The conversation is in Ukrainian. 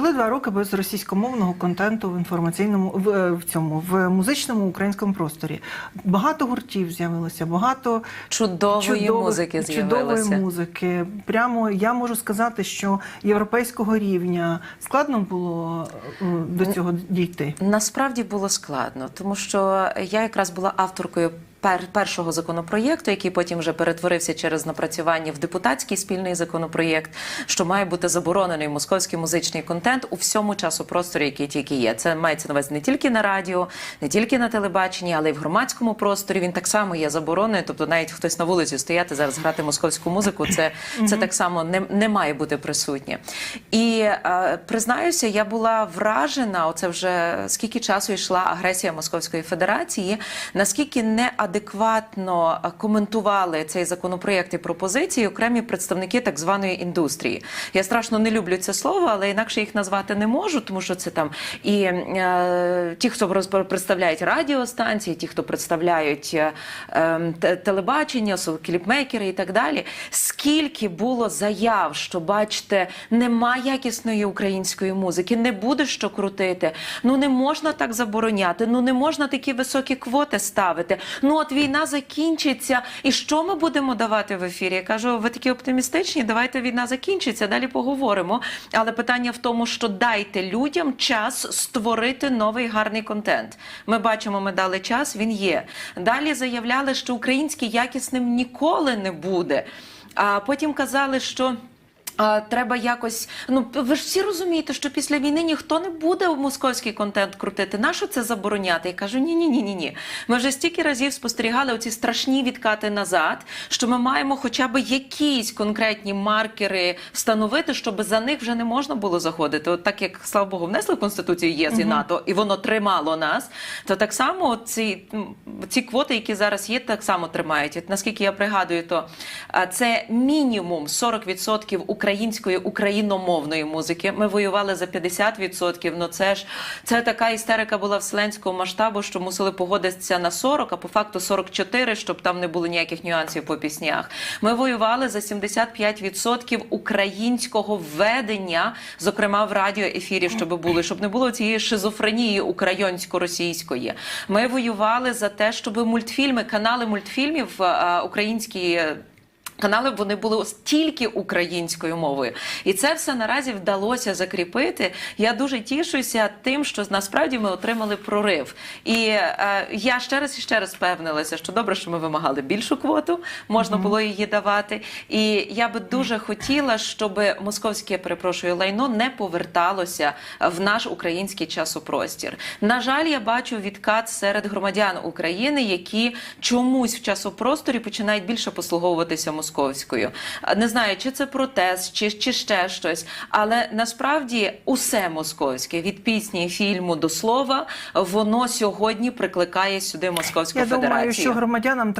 прожили два роки без російськомовного контенту в інформаційному в, е, в цьому в музичному українському просторі. Багато гуртів з'явилося, багато Чудової чудових- музики чудової музики. Прямо я можу сказати, що європейського рівня складно було е, до цього дійти. Насправді було складно, тому що я якраз була авторкою. Пер- Першого законопроєкту, який потім вже перетворився через напрацювання в депутатський спільний законопроєкт, що має бути заборонений московський музичний контент у всьому часопросторі, який тільки є. Це мається на увазі не тільки на радіо, не тільки на телебаченні, але й в громадському просторі. Він так само є заборонений. Тобто, навіть хтось на вулиці стояти зараз грати московську музику, це, це так само не, не має бути присутнє. І е, признаюся, я була вражена. Оце вже скільки часу йшла агресія Московської Федерації, наскільки неадекватно е, коментували цей законопроєкт і пропозиції окремі представники так званої індустрії. Я страшно не люблю це слово, але інакше їх назвати не можу, тому що це там і е, ті, хто представляють радіостанції, ті, хто представляють е, е, телебачення, кліпмейкери і так далі. Скільки було заяв, що бачите, нема якісної української музики, не буде що крутити. Ну не можна так забороняти. Ну не можна такі високі квоти ставити. Ну от війна закінчиться, і що ми будемо давати в ефірі? Я кажу, ви такі оптимістичні. Давайте війна закінчиться. Далі поговоримо. Але питання в тому, що дайте людям час створити новий гарний контент. Ми бачимо, ми дали час. Він є. Далі заявляли, що український якісним ніколи не буде. А потім казали, що. А, треба якось. Ну ви ж всі розумієте, що після війни ніхто не буде московський контент крутити. Нащо це забороняти? Я кажу: ні, ні, ні, ні, ні. Ми вже стільки разів спостерігали оці страшні відкати назад, що ми маємо хоча б якісь конкретні маркери встановити, щоб за них вже не можна було заходити. От так як слава Богу, внесли в конституцію ЄС і НАТО, і воно тримало нас. То так само ці, ці квоти, які зараз є, так само тримають. Наскільки я пригадую, то це мінімум 40% української україномовної музики. Ми воювали за 50%. Ну це ж це така істерика була вселенського масштабу, що мусили погодитися на 40, а по факту 44, щоб там не було ніяких нюансів по піснях. Ми воювали за 75% українського введення, зокрема в радіоефірі, щоб були, щоб не було цієї шизофренії українсько-російської. Ми воювали за те, щоб мультфільми, канали мультфільмів е, українські. Канали вони були тільки українською мовою, і це все наразі вдалося закріпити. Я дуже тішуся тим, що насправді ми отримали прорив. І е, я ще раз і ще раз впевнилася, що добре, що ми вимагали більшу квоту, можна було її давати. І я би дуже хотіла, щоб московське перепрошую лайно не поверталося в наш український часопростір. На жаль, я бачу відкат серед громадян України, які чомусь в часопросторі починають більше послуговуватися московською. Не знаю, чи це протест, чи, чи ще щось, але насправді усе московське від пісні, фільму до слова, воно сьогодні прикликає сюди московську Я федерацію. думаю, що громадянам треба.